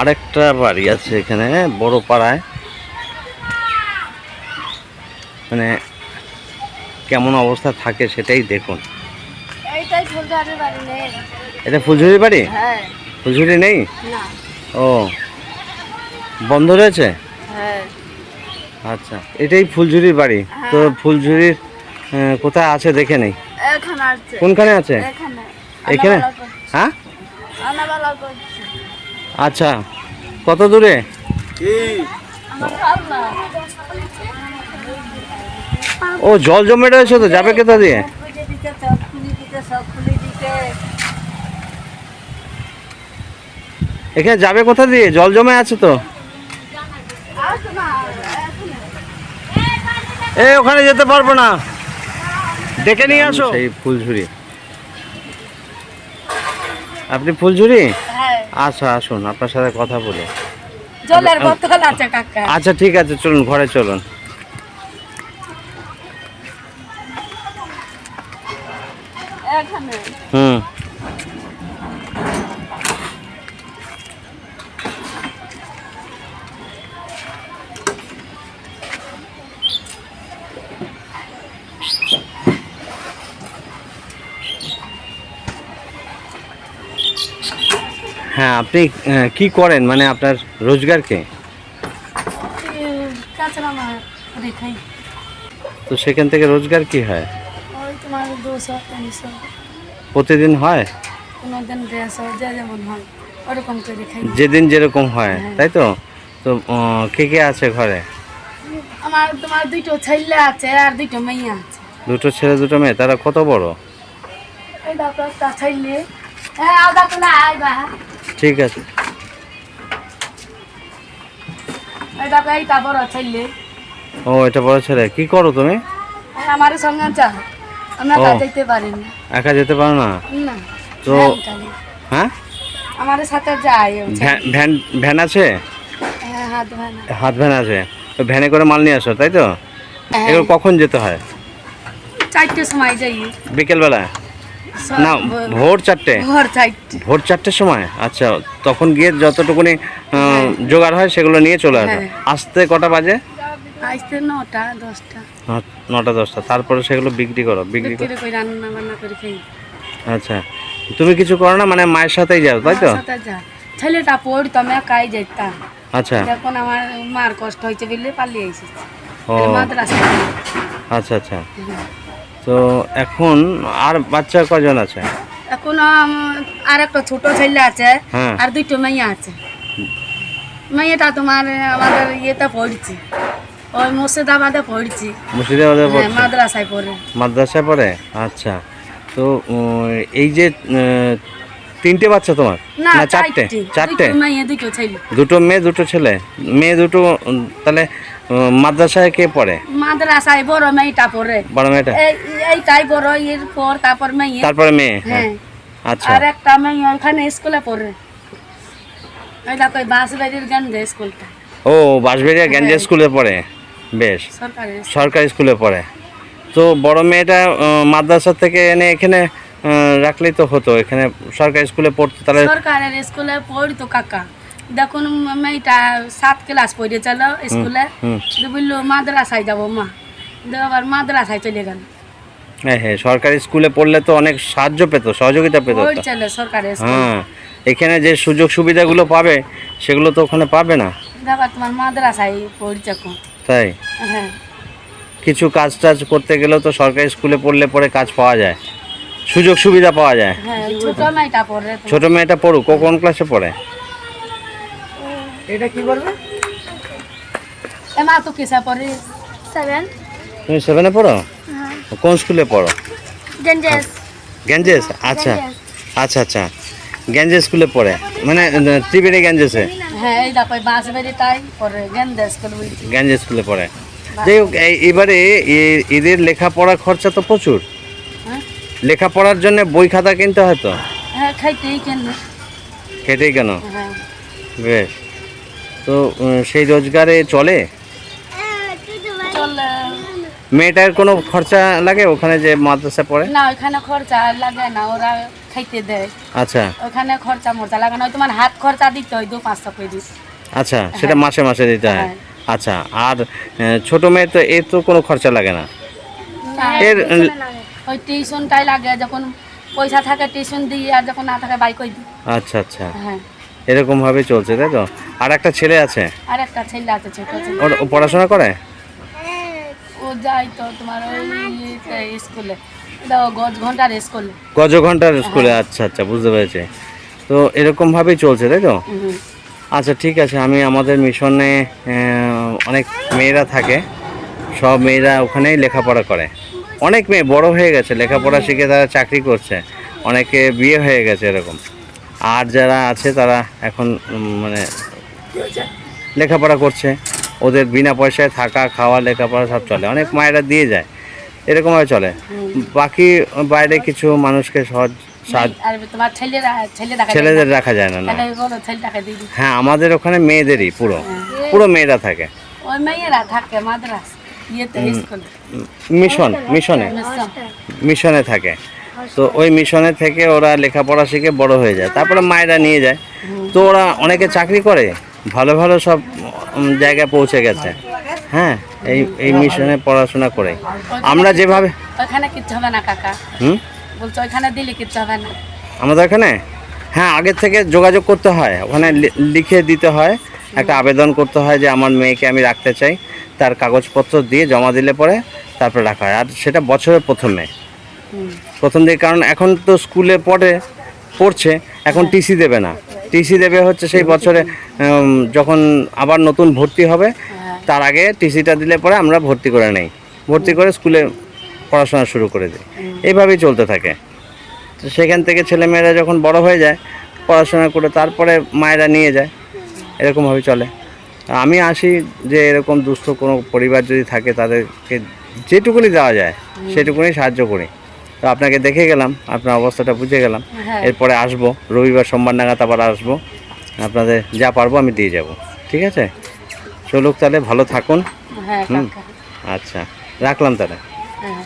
আরেকটা বাড়ি আছে এখানে বড় পাড়ায়। মানে কেমন অবস্থা থাকে সেটাই দেখুন। এটা ফুলঝুরি বাড়ি? হ্যাঁ। ফুলঝুরি নেই? ও। বন্ধ রয়েছে? হ্যাঁ। আচ্ছা এটাই ফুলঝুরির বাড়ি। তো ফুলঝুরির কোথায় আছে দেখে নেই? কোনখানে আছে? এখানে। হ্যাঁ? আচ্ছা কত দূরে? ও জল জমে রয়েছে তো যাবে কোথা দিয়ে? এখানে যাবে কোথা দিয়ে? জল জমে আছে তো। এ ওখানে যেতে পারব না। ডেকে নিয়ে আসো। সেই ফুলঝুরি। আপনি ফুলঝুরি? আচ্ছা আসুন আপনার সাথে কথা বলে। জলের বোতল আছে কাকা। আচ্ছা ঠিক আছে চলুন ঘরে চলুন। এখানে। হুম। হ্যাঁ আপনি কি করেন? মানে আপনার রোজগার কে? তো সেখান থেকে রোজগার কি হয়? প্রতিদিন হয়? যেদিন যেরকম হয় হ্যাঁ। তাই তো? তো কে কে আছে ঘরে? আমার তোমার দুইটো ছেলে আছে আর দুইটো মেয়ে আছে। দুটো ছেলে দুটো মেয়ে তারা কত বড়? এই দেখো ছেলে। হ্যাঁ আদা আইবা ঠিক আছে। ও এটা বড় ছেলে। কি করো তুমি? আমার সঙ্গে চা আমরা একা যেতে পারো না? না তো হ্যাঁ? আমার সাথে যায় ভ্যান ভ্যান আছে? হ্যাঁ হাত ভ্যান। আছে। তো ভ্যানে করে মাল নিয়ে আসো তাই তো? হ্যাঁ। এগুলো কখন যেতে হয়? চারটের সময় যাই। বিকেলবেলা না ভোর- চারটে। ভোর চারটের সময়? আচ্ছা তখন গিয়ে যতটুকুনি জোগাড় হয় সেগুলো নিয়ে চলে আসো। হ্যাঁ। আসতে কটা বাজে? আসতে নটা দশটা। নটা দশটা। তারপরে সেগুলো বিক্রি করো বিক্রি করে রান্না বান্না করে খাই। আচ্ছা। তুমি কিছু করো না মানে মায়ের সাথেই যাও তাই তো? ছেলেটা পড়তো আমি একাই যেতাম। আচ্ছা। যখন আমার মার কষ্ট হয়েছে বলে পালিয়ে এসেছি। আচ্ছা আচ্ছা। তো এখন আর বাচ্চা কজন আছে? এখন আর একটা ছোট ছেলে আছে হ্যাঁ। আর দুটো মেয়ে আছে। মেয়েটা তোমার আমাদের ইয়েতে পড়ছি। ওই মুর্শিদাবাদে পড়ছি। মুর্শিদাবাদে হ্যাঁ, মাদ্রাসায় পড়ে। মাদ্রাসায় পড়ে? আচ্ছা। তো এই যে তিনটে বাচ্চা তোমার? না চারটে। চারটে দুটো মেয়ে দুটো ছেলে। মেয়ে দুটো তাহলে মাদ্রাসায় কে পড়ে? মাদ্রাসায় বড় মেয়েটা পড়ে। বড় মেয়েটা? এই এইটাই বড় এরপর তারপর মেয়ে। তারপরে মেয়ে? হ্যাঁ। আচ্ছা। আর একটা মেয়ে ওখানে স্কুলে পড়ে। ওই দেখো ওই বাঁশবাড়ির গঞ্জে স্কুলটা। ও বাঁশবেড়িয়া গ্যাঞ্জে হ্যাঁ। স্কুলে পড়ে? বেশ। সরকারি সরকারি স্কুলে পড়ে। তো বড় মেয়েটা মাদ্রাসা থেকে এনে এখানে রাখলেই তো হতো। এখানে সরকারি স্কুলে পড়তো তাহলে সরকারের স্কুলে পড়তো কাকা। দেখুন মেয়েটা সাত ক্লাস পড়ে চলো স্কুলে বলল মাদ্রাসায় যাব মা। আবার মাদ্রাসায় চলে গেল। হ্যাঁ হ্যাঁ সরকারি স্কুলে পড়লে তো অনেক সাহায্য পেতো সহযোগিতা পেতো সরকারি হ্যাঁ এখানে যে সুযোগ সুবিধাগুলো পাবে সেগুলো তো ওখানে পাবে না। দেখো তোমার মাদ্রাসায় পড়ছে তাই? হ্যাঁ। কিছু কাজ টাজ করতে গেলেও তো সরকারি স্কুলে পড়লে পরে কাজ পাওয়া যায়। সুযোগ সুবিধা পাওয়া যায়? হ্যাঁ ছোট মেয়েটা পড়ে ছোট মেয়েটা পড়ুক ও কোন ক্লাসে পড়ে? এটা কি করবে এমা তো কিসে পড়ে? সেভেন তুমি সেভেনে পড়ো? কোন স্কুলে পড়ো? গঞ্জেস গ্যাঞ্জেস আচ্ছা। আচ্ছা আচ্ছা। গ্যাঞ্জেস স্কুলে পড়ে? মানে ত্রিবেণী গ্যাঞ্জেসে হ্যাঁ এই দেখো বাঁশবাড়িটাই পড়ে গেন্দে স্কুল বলছি গ্যাঞ্জেস স্কুলে পড়ে। যাই হোক এই- এবারে এ- এদের লেখাপড়া খরচা তো প্রচুর। হ্যাঁ? লেখাপড়ার জন্য বই খাতা কিনতে হয় তো? হ্যাঁ খাইতেই কেন? খেটেই কেন? হ্যাঁ। বেশ। তো সেই রোজগারে চলে? চলে। মেয়েটার কোনো খরচা লাগে ওখানে যে মাদ্রাসা পড়ে? না ওখানে খরচা লাগে না ওরা খাইতে দেয়। আচ্ছা। ওখানে খরচা মরচা লাগানো হয় তোমার হাত খরচা দিতে হয় দু পাঁচশো করে আচ্ছা সেটা মাসে মাসে দিতে হয়। হ্যাঁ। আচ্ছা আর ছোট মেয়ে তো এর তো কোনো খরচা লাগে না। এর ওই টিউশনটাই লাগে যখন পয়সা থাকে টিউশন দিই আর যখন না থাকে বাইক দিই আচ্ছা আচ্ছা। হ্যাঁ। এরকম ভাবে চলছে তাই তো? আর একটা ছেলে আছে? আর একটা ছেলে আছে ছোট ছেলে। ওর ও পড়াশোনা করে? ও যাই তো তোমার ওই স্কুলে। গজ ঘণ্টার স্কুলে। গজ ঘণ্টার স্কুলে আচ্ছা আচ্ছা বুঝতে পেরেছি। তো এরকম ভাবেই চলছে তাই তো? আচ্ছা ঠিক আছে আমি আমাদের মিশনে অনেক মেয়েরা থাকে। সব মেয়েরা ওখানেই লেখাপড়া করে। অনেক মেয়ে বড় হয়ে গেছে লেখাপড়া শিখে তারা চাকরি করছে। অনেকে বিয়ে হয়ে গেছে এরকম। আর যারা আছে তারা এখন মানে লেখাপড়া করছে। ওদের বিনা পয়সায় থাকা খাওয়া লেখাপড়া সব চলে। অনেক মায়েরা দিয়ে যায়। এরকমভাবে চলে। বাকি বাইরে কিছু মানুষকে সহজ ছেলেদের রাখা যায় না হ্যাঁ আমাদের ওখানে মেয়েদেরই পুরো। পুরো মেয়েরা থাকে। ওই মেয়েরা থাকে মাদ্রাস। মিশন মিশনে। মিশনে থাকে। তো ওই মিশনে থেকে ওরা লেখাপড়া শিখে বড় হয়ে যায়। তারপরে মায়েরা নিয়ে যায়। তো ওরা অনেকে চাকরি করে। ভালো ভালো সব জায়গায় পৌঁছে গেছে। হ্যাঁ এই এই মিশনে পড়াশোনা করে। আমরা যেভাবে ওইখানে কিচ্ছু হবে না কাকা। হুম? বলছো ওইখানে দিলে কিচ্ছু হবে না। আমাদের এখানে হ্যাঁ আগের থেকে যোগাযোগ করতে হয়। ওখানে লিখে দিতে হয়। একটা আবেদন করতে হয় যে আমার মেয়েকে আমি রাখতে চাই। তার কাগজপত্র দিয়ে জমা দিলে পরে তারপরে রাখা হয়। আর সেটা বছরের প্রথমে। প্রথম দিকে কারণ এখন তো স্কুলে পড়ে, পড়ছে, এখন টিসি দেবে না। টিসি দেবে হচ্ছে সেই বছরে যখন আবার নতুন ভর্তি হবে। তার আগে টিসিটা দিলে পরে আমরা ভর্তি করে নেই। ভর্তি করে স্কুলে পড়াশোনা শুরু করে দিই। এইভাবেই চলতে থাকে। সেখান থেকে ছেলেমেয়েরা যখন বড় হয়ে যায়, পড়াশোনা করে তারপরে মায়েরা নিয়ে যায়। এরকমভাবে চলে। আমি আসি যে এরকম দুস্থ কোনো পরিবার যদি থাকে তাদেরকে যেটুকুনি দেওয়া যায় সেটুকুনি সাহায্য করি। তো আপনাকে দেখে গেলাম আপনার অবস্থাটা বুঝে গেলাম। হ্যাঁ। এরপরে আসব রবিবার সোমবার নাগাদ আবার আসব। আপনাদের যা পারব আমি দিয়ে যাব ঠিক আছে? চলুক তাহলে ভালো থাকুন। হ্যাঁ হুম। আচ্ছা রাখলাম তাহলে। হ্যাঁ।